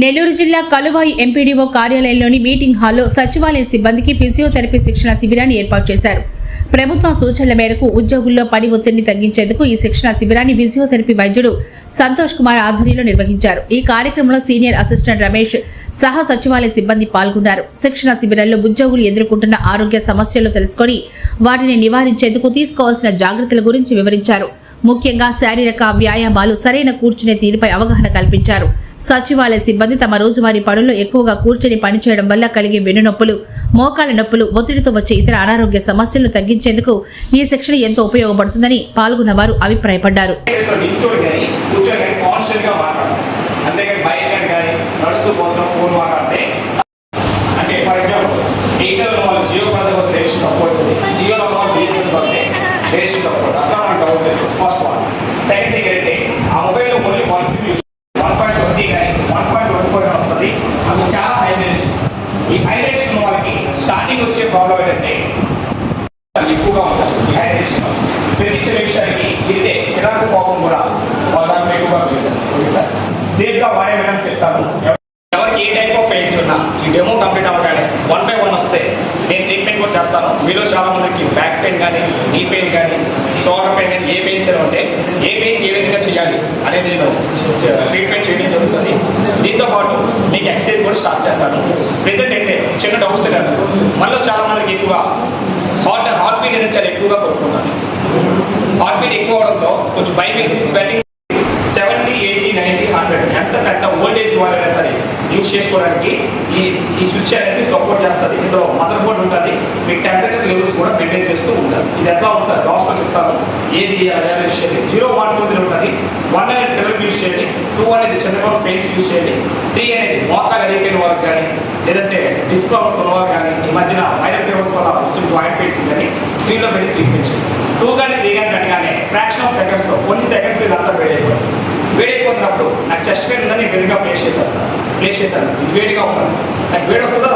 నెల్లూరు జిల్లా Kaluvai MPDO కార్యాలయంలోని meeting హాల్లో సచివాలయ సిబ్బందికి ఫిజియోథెరపీ శిక్షణ శిబిరాన్ని ఏర్పాటు చేశారు. ప్రభుత్వ సూచనల మేరకు ఉద్యోగుల్లో పని ఒత్తిడిని తగ్గించేందుకు ఈ శిక్షణ శిబిరాన్ని ఫిజియోథెరపీ వైద్యుడు సంతోష్ కుమార్ ఆధ్వర్యంలో నిర్వహించారు. ఈ కార్యక్రమంలో సీనియర్ అసిస్టెంట్ రమేష్ సహా సచివాలయ సిబ్బంది పాల్గొన్నారు. శిక్షణ శిబిరాల్లో ఉద్యోగులు ఎదుర్కొంటున్న ఆరోగ్య సమస్యలు తెలుసుకొని వాటిని నివారించేందుకు తీసుకోవాల్సిన జాగ్రత్తల గురించి వివరించారు. ముఖ్యంగా శారీరక వ్యాయామాలు సరైన కూర్చునే తీరుపై అవగాహన కల్పించారు. సచివాలయ సిబ్బంది తమ రోజువారీ పనుల్లో ఎక్కువగా కూర్చొని పనిచేయడం వల్ల కలిగే వెన్నునొప్పులు మోకాళ్ళ నొప్పులు ఒత్తిడితో వచ్చే ఇతర అనారోగ్య సమస్యలను తగ్గించేందుకు ఈ శిక్షణ ఎంతో ఉపయోగపడుతుందని పాల్గొన్న వారు అభిప్రాయపడ్డారు. అంటే ఫర్ ఎగ్జాంపుల్ వాళ్ళు జియో రేషన్ తక్కువ వాళ్ళు రేషన్ తక్కువ అట్లా మనం డౌట్ ఫస్ట్ వన్ చాలా ఈ హై ఉన్న వాళ్ళకి స్టార్టింగ్ వచ్చే ప్రాబ్లం ఏంటంటే ఎక్కువగా ఉంటుంది డిహైడ్రేషన్ ప్రతి చిన్న విషయానికి ఇదే చిరాకు కోపం కూడా వాళ్ళ ఎక్కువగా సార్? సేఫ్గా వాడే విధానం చెప్తాను. ఎవరికి ఏ టైప్ ఆఫ్ పెయిన్స్ ఉన్నా ఈ డెమో కంప్లీట్ అవ్వగానే వన్ బై వన్ వస్తే నేను ట్రీట్మెంట్ కూడా చేస్తాను. మీలో చాలా మందికి బ్యాక్ పెయిన్ కానీ నీ పెయిన్ కానీ షోల్డర్ పెయిన్ కానీ ఏ పెయిన్స్ అయినా ఉంటే ఏ పెయిన్ ఏ విధంగా చేయాలి అనేది నేను ట్రీట్మెంట్ చేయడం కూడా స్టార్ట్ చేస్తాను ప్రెసెంట్ అయితే చిన్న డౌట్స్ తిన్నాను మళ్ళీ చాలా మందికి ఎక్కువగా హార్ట్ హార్ట్ బీట్ అనేది చాలా ఎక్కువగా కొట్టుకున్నాను హార్ట్ బీట్ ఎక్కువ అవడంతో కొంచెం భయం వేసి swelling seventy eighty ninety hundred ఎంత పెద్ద ఓల్డేజ్ వాళ్ళైనా సరే స్విచ్ చేసుకోవడానికి ఈ ఈ స్విచ్ అనేది సపోర్ట్ చేస్తుంది. ఇందులో మదర్ బోర్డ్ ఉంటుంది. మీకు టెంపరేచర్ లెవెల్స్ కూడా మెయింటైన్ చేస్తూ ఉంటారు ఇది ఎట్లా ఉంటుంది లాస్ట్లో చెప్తాను. ఏది యూజ్ చేయండి. జీరో వన్ టూ త్రీ ఉంటుంది. వన్ అనేది డెవలప్ యూజ్ చేయండి. టూ అనేది చంద్రబాబు పెయిన్స్ యూజ్ చేయండి. త్రీ అనేది మోకాలు అరిగిపోయిన వాళ్ళకి కానీ లేదంటే డిస్క్ ప్రాబ్లమ్స్ కానీ ఈ మధ్యన వైరల్ ఫీవర్స్ వల్ల వచ్చిన జాయింట్ పెయిన్స్ కానీ స్క్రీన్లో పెట్టి ట్రీట్మెంట్ చేయండి. టూ కానీ త్రీ కానీ కనుకనే ఫ్రాక్షన్ ఆఫ్ సెకండ్స్లో కొన్ని సెకండ్స్ అంతా వేడైపోతుంది వేడైపోతున్నప్పుడు నాకు చెస్ట్ పెయిన్ ఉందని నేను వేడిగా ప్లేస్ చేశాను. సార్ ప్లేస్ చేశాను వేడిగా ఉన్నాను నాకు వేడి వస్తుందా